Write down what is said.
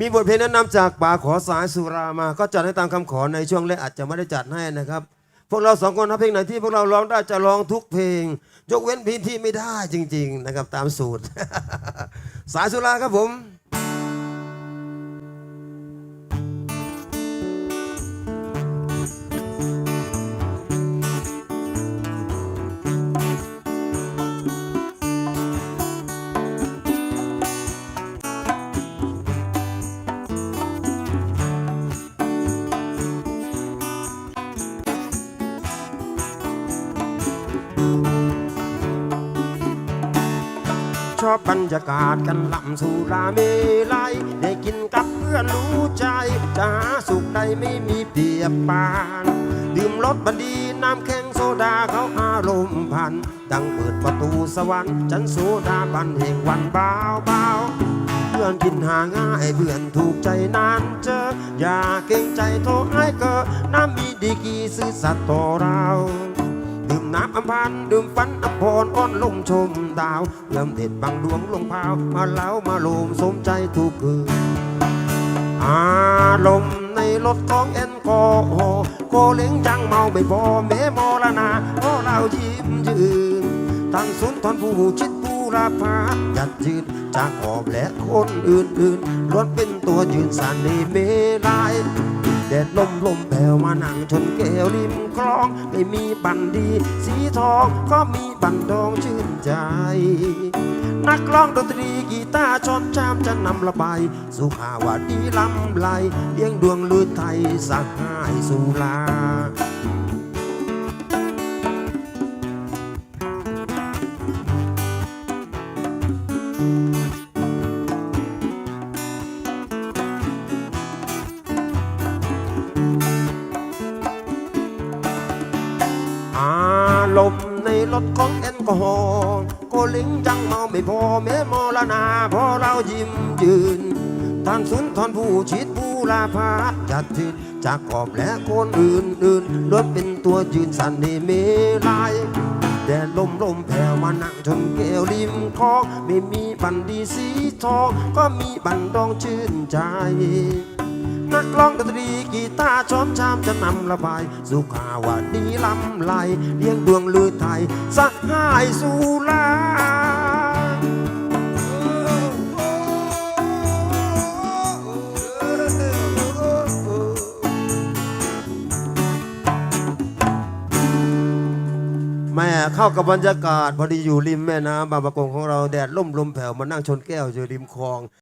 มีบทเพลงแนะนำจากป่าขอสายสุรามา ก็จัดให้ตามคำขอในช่วงแรกอาจจะไม่ได้จัดให้นะครับ พวกเราสองคนถ้าเพลงไหนที่พวกเราร้องได้จะร้องทุกเพลง ยกเว้นเพลงที่ไม่ได้จริง ๆ นะครับตามสูตร สายสุราครับผม ชอบบรรยากาศกันลำสุราเมลัยได้กินกับเพื่อนรู้ใจจะหาสุขใดไม่มีเปรียบปาน ดื่มรสบันดีน้ำแข็งโซดาเขาอารมณ์พัน ดังเปิดประตูสวรรค์ฉันโซดาบันแห่งวันเบาเบาๆเพื่อนกินหาง่ายเพื่อนถูกใจนานเจอ อย่าเกรงใจโทรให้เกิดน้ำมีดีกีซื่อสัตย์ต่อเรา ดื่มน้ำอัมพันดื่มฟันอัมพรอ้อนลมชมดาวเริ่มเด็ดบางดวงลงพาว มาเล้ามาลมสมใจทุกคืนอารมณ์ในรถของแอนกอฮอโกเล้งยังเมาไม่พอแม้มรณาเพราะเรายิ้มยืนตั้งสุนทรผู้ชิดผู้ราพาจัดยืนจากขอบและคนอื่นๆล้วนเป็นตัวยืนสันในเมลาย ดดลมลมแผ่วมานั่งชนแก้วริมคลองไม่มีบันดี สีทองก็มีบันดองชื่นใจ นักร้องดนตรีกีตาร์ชนชามจะนำระบายสุขาวดีลำไหลเลี้ยงดวงลือไทยสหายสุราารมในรถของแอลกอฮอล์โกลิงยังเมาไม่พอแม้มรณาพอเรายิ้มยืนท่านสุนทรผู้ชิดผู้ลาพาจัดจืนจากขอบและคนอื่นอื่นๆล้วนเป็นตัวยืนสันในเมลายแดดลมลมแผ่วมานั่งชนแก้วริมคลองไม่มีบันดีสีทอง ก็มีบันดองชื่นใจ นักร้องดนตรีกีตาร์ช้อมชามจะนำระบาย สุขาวดีลำไหลเลี้ยงดวงลือไทยสหายสุลาแม่เข้ากับบรรยากาศ พอดีอยู่ริมแม่น้ำบางประกงของเราแดดล่มลมแผ่วมานั่งชนแก้วอยู่ริมคลอง